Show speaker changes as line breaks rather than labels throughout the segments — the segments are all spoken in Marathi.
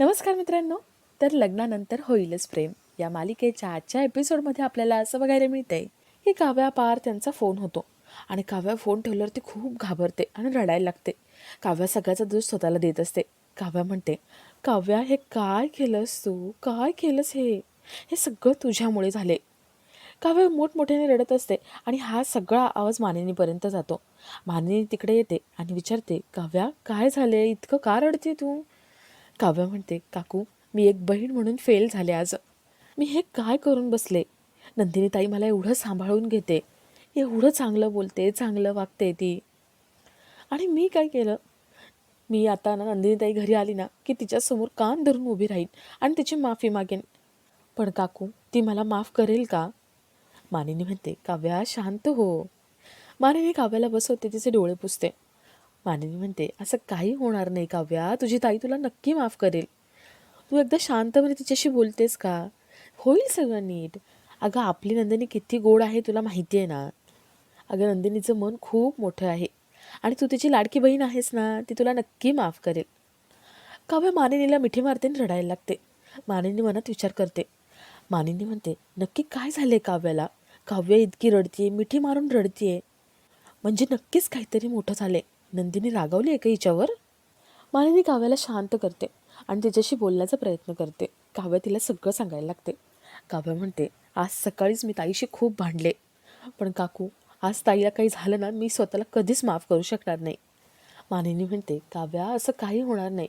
नमस्कार मित्रांनो. तर लग्नानंतर होईलच प्रेम. या मालिकेच्या आजच्या एपिसोडमध्ये आपल्याला असं बघायला मिळतंय की काव्या पार त्यांचा फोन होतो. आणि काव्या फोन ठेवल्यावर ती खूप घाबरते आणि रडायला लागते. काव्या सगळ्याचा दोष स्वतःला देत असते. काव्या म्हणते काव्या हे काय केलंस तू? काय केलंस हे? हे सगळं तुझ्यामुळे झाले. काव्य मोठमोठ्याने रडत असते आणि हा सगळा आवाज मानिनीपर्यंत जातो. मानिनी तिकडे येते आणि विचारते काव्या काय झाले इतकं का रडते तू? काव्य म्हणते काकू मी एक बहीण म्हणून फेल झाले आज. मी हे काय करून बसले? नंदिनी ताई मला एवढं सांभाळून घेते. एवढं चांगलं बोलते चांगलं वागते ती. आणि मी काय केलं? मी आता ना नंदिनी ताई घरी आली ना की तिच्यासमोर कान धरून उभी राहीन आणि तिची माफी मागेन. पण काकू ती मला माफ करेल का? मानिनी म्हणते काव्या शांत हो. मानिनी काव्याला बसवते तिचे डोळे पुसते. मानिनी म्हणते असं काही होणार नाही काव्या तुझी ताई तुला नक्की माफ करेल. तू एकदा शांतपणे तिच्याशी बोलतेस का? होईल सगळं नीट. अगं आपली नंदिनी किती गोड आहे तुला माहिती आहे ना. अगं नंदिनीचं मन खूप मोठं आहे. आणि तू तिची लाडकी बहीण आहेस ना ती तुला नक्की माफ करेल. काव्य मानिनीला मिठी मारते आणि रडायला लागते. मानिनी मनात विचार करते. मानिनी म्हणते नक्की काय झाले काव्याला? काव्य इतकी रडतीये मिठी मारून रडतीये. म्हणजे नक्कीच काहीतरी मोठं झाले नंदिनी रागावली आहे का हिच्यावर मानिनी काव्याला शांत करते आणि तिच्याशी बोलण्याचा प्रयत्न करते. काव्य तिला सगळं सांगायला लागते. काव्या म्हणते आज सकाळीच मी ताईशी खूप भांडले. पण काकू आज ताईला काही झालं ना मी स्वतःला कधीच माफ करू शकणार नाही. मानिनी म्हणते काव्या असं काही होणार नाही.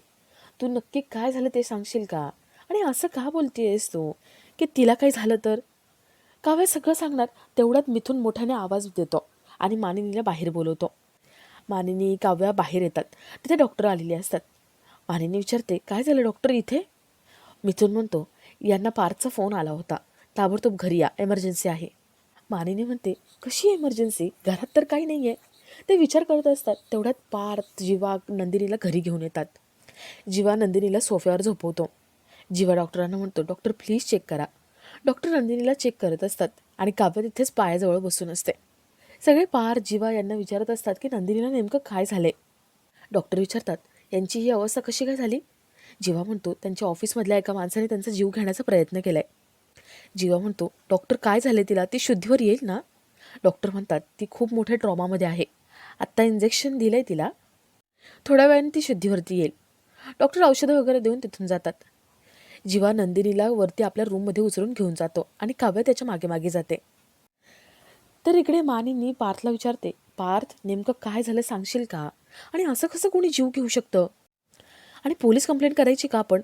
तू नक्की काय झालं ते सांगशील का? आणि असं का बोलतेयस तू? की तिला काही झालं तर? काव्या सगळं सांगणार तेवढ्यात मिथून मोठ्याने आवाज देतो आणि मानिनीला बाहेर बोलवतो. मानिनी काव्या बाहेर येतात. तिथे डॉक्टर आलेले असतात. मानिनी विचारते काय झालं डॉक्टर इथे? मिथून म्हणतो यांना पार्थचा फोन आला होता. ताबडतोब घरी या एमर्जन्सी आहे. मानिनी म्हणते कशी एमर्जन्सी घरात तर काही नाही आहे ते विचार करत असतात तेवढ्यात पार्थ जीवा नंदिनीला घरी घेऊन येतात. जीवा नंदिनीला सोफ्यावर झोपवतो. जीवा डॉक्टरांना म्हणतो डॉक्टर प्लीज चेक करा. डॉक्टर नंदिनीला चेक करत असतात आणि काव्य तिथेच पायाजवळ बसून असते. सगळे पार जीवा यांना विचारत असतात की नंदिनीला नेमकं काय झाले डॉक्टर विचारतात यांची ही अवस्था कशी काय झाली? जीवा म्हणतो त्यांच्या ऑफिसमधल्या एका माणसाने त्यांचा जीव घेण्याचा प्रयत्न केला आहे जीवा म्हणतो डॉक्टर काय झाले तिला? ती शुद्धीवर येईल ना? डॉक्टर म्हणतात ती खूप मोठ्या ट्रॉमामध्ये आहे. आत्ता इंजेक्शन दिलं आहे तिला. थोड्या वेळाने ती शुद्धीवरती येईल. डॉक्टर औषधं वगैरे देऊन तिथून जातात. जीवा नंदिनीला वरती आपल्या रूममध्ये उचलून घेऊन जातो आणि काव्य त्याच्यामागे मागे जाते. तर इकडे मानिनी पार्थला विचारते पार्थ नेमकं काय झालं सांगशील का? आणि असं कसं कोणी जीव घेऊ शकतं? आणि पोलीस कंप्लेंट करायची का आपण?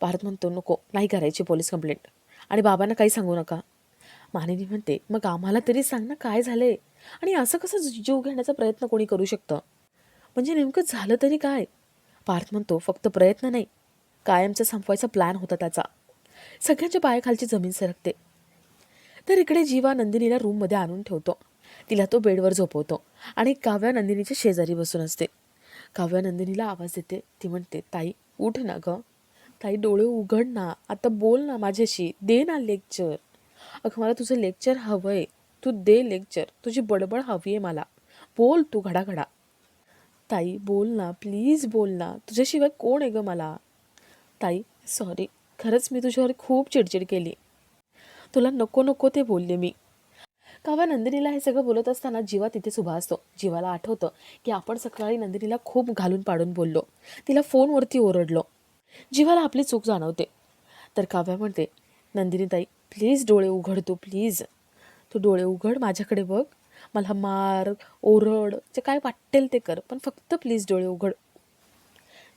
पार्थ म्हणतो नको नाही करायची पोलीस कंप्लेंट आणि बाबांना काही सांगू नका. मानिनी म्हणते मग आम्हाला तरी सांग ना काय झालंय? आणि असं कसं जीव घेण्याचा प्रयत्न कोणी करू शकतं? म्हणजे नेमकं झालं तरी काय? पार्थ म्हणतो फक्त प्रयत्न नाही. कायमचा संपवायचा प्लॅन होता त्याचा. सगळ्यांच्या पायाखालची जमीन सरकते. तर इकडे जीवा नंदिनीला रूममध्ये आणून ठेवतो. तिला तो बेडवर झोपवतो आणि काव्या नंदिनीच्या शेजारी बसून असते. काव्या नंदिनीला आवाज देते. ती म्हणते ताई उठ ना ग. ताई डोळे उघड ना. आता बोल ना माझ्याशी. दे ना लेक्चर. अगं मला तुझं लेक्चर हवं आहे तू दे लेक्चर. तुझी बडबड हवी आहे मला. बोल तू घडाघडा. ताई बोल ना. प्लीज बोल ना. तुझ्याशिवाय कोण आहे ग मला? ताई सॉरी. खरंच मी तुझ्यावर खूप चिडचिड केली. तुला नको नको ते बोलले मी. काव्या नंदिनीला हे सगळं बोलत असताना जीवा तिथेच उभा असतो. जीवाला आठवतं की आपण सकाळी नंदिनीला खूप घालून पाडून बोललो. तिला फोनवरती ओरडलो. जीवाला आपली चूक जाणवते. तर काव्या म्हणते नंदिनी ताई प्लीज डोळे उघड तू प्लीज तू डोळे उघड माझ्याकडे बघ. मला मार ओरड जे काय वाटेल ते कर पण फक्त प्लीज डोळे उघड.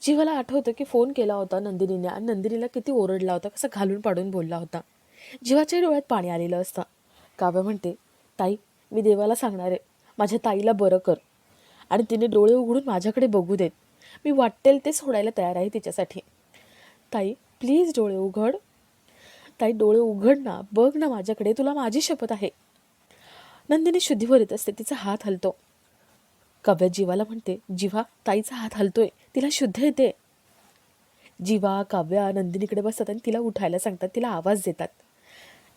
जीवाला आठवतं की फोन केला होता नंदिनीने आणि नंदिनीला किती ओरडला होता कसं घालून पाडून बोलला होता. जीवाच्या डोळ्यात पाणी आलेलं असतं. काव्य म्हणते ताई मी देवाला सांगणार. आहे माझ्या ताईला बरं कर. आणि तिने डोळे उघडून माझ्याकडे बघू देत. मी वाटेल ते सोडायला तयार आहे तिच्यासाठी. ताई प्लीज डोळे उघड. ताई डोळे उघड ना. बघ ना माझ्याकडे. तुला माझी शपथ आहे. नंदिनी शुद्धीवर येत असते तिचा हात हलतो. काव्या जीवाला म्हणते जीवा ताईचा हात हलतोय. तिला शुद्ध येते. जीवा काव्या नंदिनीकडे बसतात आणि तिला उठायला सांगतात. तिला आवाज देतात.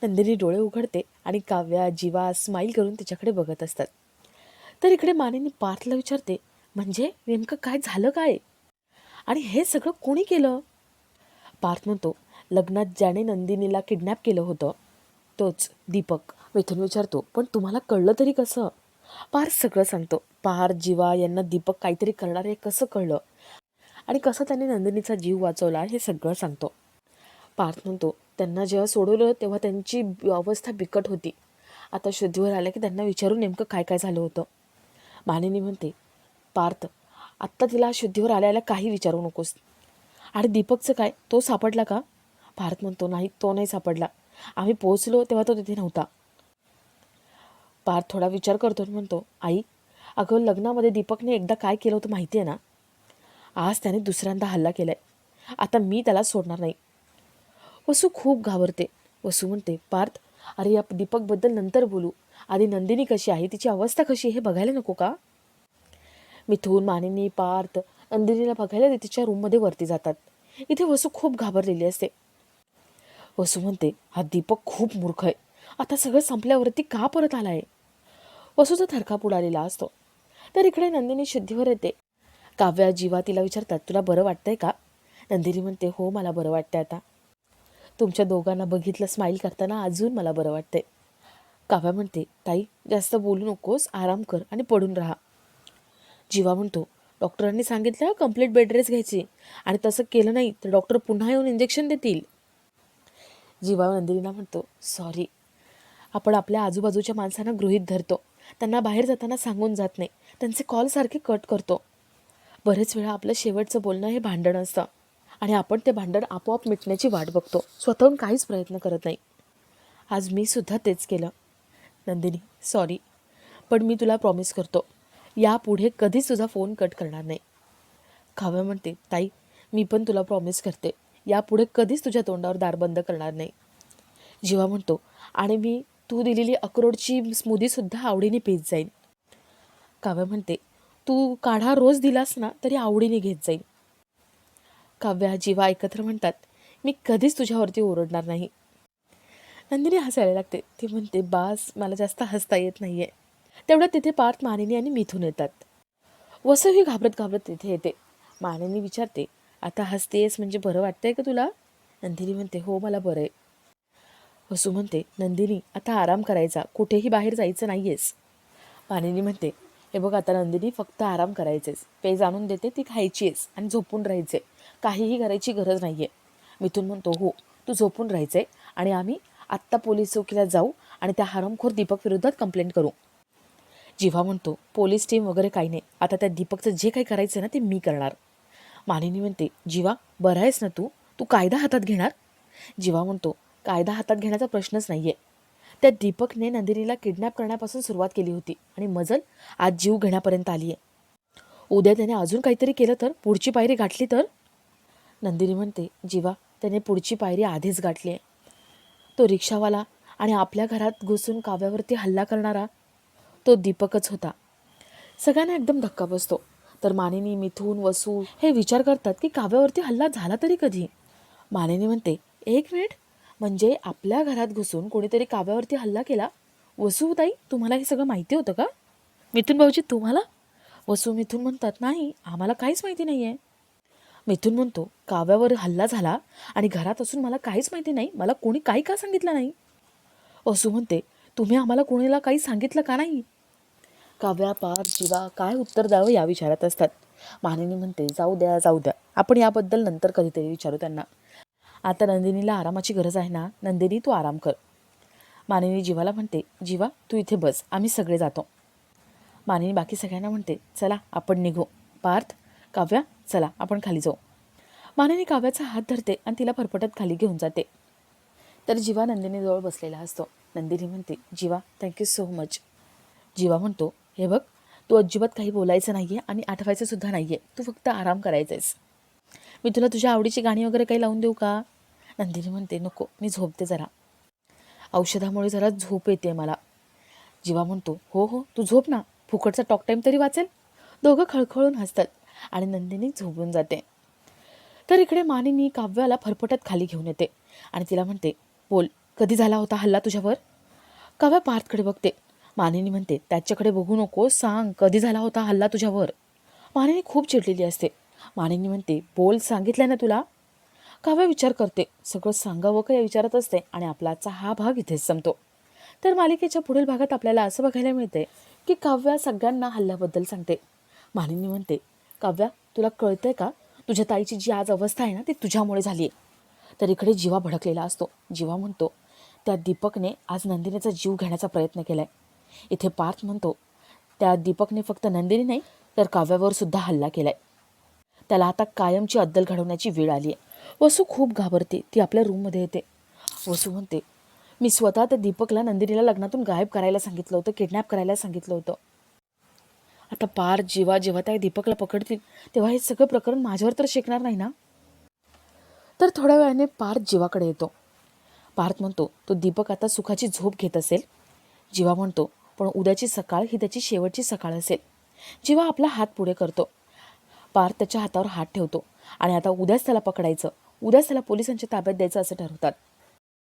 नंदिनी डोळे उघडते आणि काव्या जीवा स्माईल करून तिच्याकडे बघत असतात. तर इकडे मानेनी पार्थला विचारते म्हणजे नेमकं काय झालं काय? आणि हे सगळं कोणी केलं? पार्थ म्हणतो लग्नात ज्याने नंदिनीला किडनॅप केलं होतं तोच दीपक. मिथून विचारतो पण तुम्हाला कळलं तरी कसं? पार सगळं सांगतो पार जीवा यांना दीपक काहीतरी करणार आहे कसं कळलं? आणि कसं त्याने नंदिनीचा जीव वाचवला हे सगळं सांगतो. पार्थ म्हणतो. त्यांना जेव्हा सोडवलं तेव्हा त्यांची अवस्था बिकट होती. आता शुद्धीवर आल्या की त्यांना विचारून नेमकं काय काय झालं होतं. मानिनी म्हणते पार्थ आत्ता तिला शुद्धीवर आल्याला काही विचारू नकोस. आणि दीपकचं काय? तो सापडला का? पार्थ म्हणतो नाही तो नाही सापडला. आम्ही पोहोचलो तेव्हा तो तिथे नव्हता. पार्थ थोडा विचार करतो आणि म्हणतो आई अगं लग्नामध्ये दीपकने एकदा काय केलं होतं माहिती आहे ना? आज त्याने दुसऱ्यांदा हल्ला केलाय. आता मी त्याला सोडणार नाही. वसू खूप घाबरते. वसू म्हणते पार्थ अरे या दीपकबद्दल नंतर बोलू. आधी नंदिनी कशी आहे? तिची अवस्था कशी आहे हे बघायला नको का? मिथून मानिनी पार्थ नंदिनीला बघायला ते तिच्या रूममध्ये वरती जातात. इथे वसू खूप घाबरलेली असते. वसू म्हणते हा दीपक खूप मूर्ख आहे. आता सगळं संपल्यावरती का परत आलाय? वसूचा थरका पुढालेला असतो. तर इकडे नंदिनी शुद्धीवर येते. काव्या जीवा तिला विचारतात तुला बरं वाटतंय का? नंदिनी म्हणते हो मला बरं वाटतंय आता. तुमच्या दोघांना बघितलं स्माईल करताना अजून मला बरं वाटतंय. काव्या म्हणते ताई जास्त बोलू नकोस आराम कर आणि पडून राहा. जीवा म्हणतो डॉक्टरांनी सांगितलं कंप्लीट बेड रेस्ट घ्यायची. आणि तसं केलं नाही तर डॉक्टर पुन्हा येऊन इंजेक्शन देतील. जीवा नंदिनीला म्हणतो सॉरी आपण आपल्या आजूबाजूच्या माणसांना गृहीत धरतो. त्यांना बाहेर जाताना सांगून जात नाही. त्यांचे कॉल सारखे कट करतो. बरेच वेळा आपलं शेवटचं बोलणं हे भांडण असतं. आणि आपण ते भांडण आपोआप मिटण्याची वाट बघतो. स्वतःहून काहीच प्रयत्न करत नाही. आज मी सुद्धा तेच केलं. नंदिनी सॉरी पण मी तुला प्रॉमिस करतो यापुढे कधीच तुझा फोन कट करणार नाही. काव्य म्हणते ताई मी पण तुला प्रॉमिस करते यापुढे कधीच तुझ्या तोंडावर दार बंद करणार नाही. जीवा म्हणतो आणि मी तू दिलेली अक्रोडची स्मूदीसुद्धा आवडीने पीत जाईन. काव्य म्हणते तू काढा रोज दिलास ना तरी आवडीने घेत जाईन. काव्या जीवा एकत्र म्हणतात. मी कधीच तुझ्यावरती ओरडणार नाही. नंदिनी हसायला लागते. ती म्हणते बास मला जास्त हसता येत नाही आहे तेवढ्यात तिथे पार्थ मानिनी आणि मिथून येतात. वसुही घाबरत घाबरत तिथे येते. मानिनी विचारते आता हसतेस म्हणजे बरं वाटतंय का तुला? नंदिनी म्हणते हो मला बरं आहे. वसू म्हणते नंदिनी आता आराम करायचा. कुठेही बाहेर जायचं नाही आहेस मानिनी म्हणते हे बघ आता नंदिनी फक्त आराम करायचेस पेज आणून देते ती खायची आहेस आणि झोपून राहायचे काहीही करायची गरज नाही आहे मिथून म्हणतो हो तू झोपून राहायचं आहे आणि आम्ही आत्ता पोलीस चौकीला जाऊ आणि त्या हरमखोर दीपक विरोधात कंप्लेंट करू. जेव्हा म्हणतो पोलीस टीम वगैरे काही नाही. आता त्या दीपकचं जे काही करायचं ना ते मी करणार. मानिनी म्हणते जीवा बरं आहेस ना तू? तू कायदा हातात घेणार? जीवा म्हणतो कायदा हातात घेण्याचा प्रश्नच नाही आहे त्या दीपकने नंदिनीला किडनॅप करण्यापासून सुरुवात केली होती आणि मजल आज जीव घेण्यापर्यंत आली आहे उद्या त्याने अजून काहीतरी केलं तर? पुढची पायरी गाठली तर? नंदिनी म्हणते जीवा त्याने पुढची पायरी आधीच गाठली आहे. तो रिक्षावाला आणि आपल्या घरात घुसून काव्यावरती हल्ला करणारा तो दीपकच होता. सगळ्यांना एकदम धक्का बसतो. तर मानिनी मिथून वसू हे विचार करतात की काव्यावरती हल्ला झाला तरी कधी? मानिनी म्हणते एक मिनिट. म्हणजे आपल्या घरात घुसून कोणीतरी काव्यावरती हल्ला केला? वसू ताई तुम्हाला हे सगळं माहिती होतं का? मिथून भाऊजी तुम्हाला? वसू मिथून म्हणतात नाही आम्हाला काहीच माहिती नाही आहे मिथून म्हणतो काव्यावर हल्ला झाला आणि घरात असून मला काहीच माहिती नाही मला कोणी काही का सांगितलं नाही? असू म्हणते तुम्ही आम्हाला कोणीला काही सांगितलं का नाही? काव्या पार जीवा काय उत्तर द्यावं या विचारात असतात. मानिनी म्हणते जाऊ द्या जाऊ द्या. आपण याबद्दल नंतर कधीतरी विचारू त्यांना. आता नंदिनीला आरामाची गरज आहे ना? नंदिनी तू आराम कर. मानिनी जीवाला म्हणते जीवा तू इथे बस आम्ही सगळे जातो. मानिनी बाकी सगळ्यांना म्हणते चला आपण निघू. पार्थ काव्या चला आपण खाली जाऊ. मानेने काव्याचा हात धरते आणि तिला फरफटत खाली घेऊन जाते. तर जीवा नंदिनीजवळ बसलेला असतो. नंदिनी म्हणते Jiva thank you so much Jiva म्हणतो हे बघ तू अजिबात काही बोलायचं नाही आहे आणि आठवायचं सुद्धा नाही आहे तू फक्त आराम करायचा आहेस मी तुला तुझ्या आवडीची गाणी वगैरे काही लावून देऊ का? नंदिनी म्हणते नको मी झोपते जरा. औषधामुळे जरा झोप येते मला. जीवा म्हणतो हो हो तू झोप ना. फुकटचा टॉक टाईम तरी वाचेल. दोघं खळखळून हसतात. आणि नंदिनी झोपून जाते. तर इकडे मानिनी काव्याला फरफटत खाली घेऊन येते आणि तिला म्हणते बोल कधी झाला होता हल्ला तुझ्यावर? काव्या पार्थकडे बघते. मानिनी म्हणते त्याच्याकडे बघू नको सांग कधी झाला होता हल्ला तुझ्यावर? मानिनी खूप चिडलेली असते. मानिनी म्हणते बोल सांगितलं ना तुला? काव्या विचार करते. सगळं सांगावं का या विचारात असते आणि आपलाचा हा भाग इथेच संपतो. तर मालिकेच्या पुढील भागात आपल्याला असं बघायला मिळते की काव्या सगळ्यांना हल्ल्याबद्दल सांगते. मानिनी म्हणते काव्या तुला कळतंय का? तुझ्या ताईची जी आज अवस्था आहे ना ती तुझ्यामुळे झाली आहे तर इकडे जीवा भडकलेला असतो. जीवा म्हणतो त्या दीपकने आज नंदिनीचा जीव घेण्याचा प्रयत्न केला आहे इथे पार्थ म्हणतो त्या दीपकने फक्त नंदिनी नाही तर काव्यावर सुद्धा हल्ला केला आहे त्याला आता कायमची अद्दल घडवण्याची वेळ आली आहे वसू खूप घाबरते. ती आपल्या रूममध्ये येते. वसू म्हणते मी स्वतः त्या दीपकला नंदिनीला लग्नातून गायब करायला सांगितलं होतं किडनॅप करायला सांगितलं होतं. आता पार जीवा जेव्हा त्या दीपकला पकडतील तेव्हा हे सगळं प्रकरण माझ्यावर तर शेकणार नाही ना? तर थोड्या वेळाने पार्थ जीवाकडे येतो. पार्थ म्हणतो तो दीपक आता सुखाची झोप घेत असेल. जीवा म्हणतो पण उद्याची सकाळ ही त्याची शेवटची सकाळ असेल. जीवा आपला हात पुढे करतो. पार्थ त्याच्या हातावर हात ठेवतो आणि आता उद्याच त्याला पकडायचं. उद्याच त्याला पोलिसांच्या ताब्यात द्यायचं असं ठरवतात.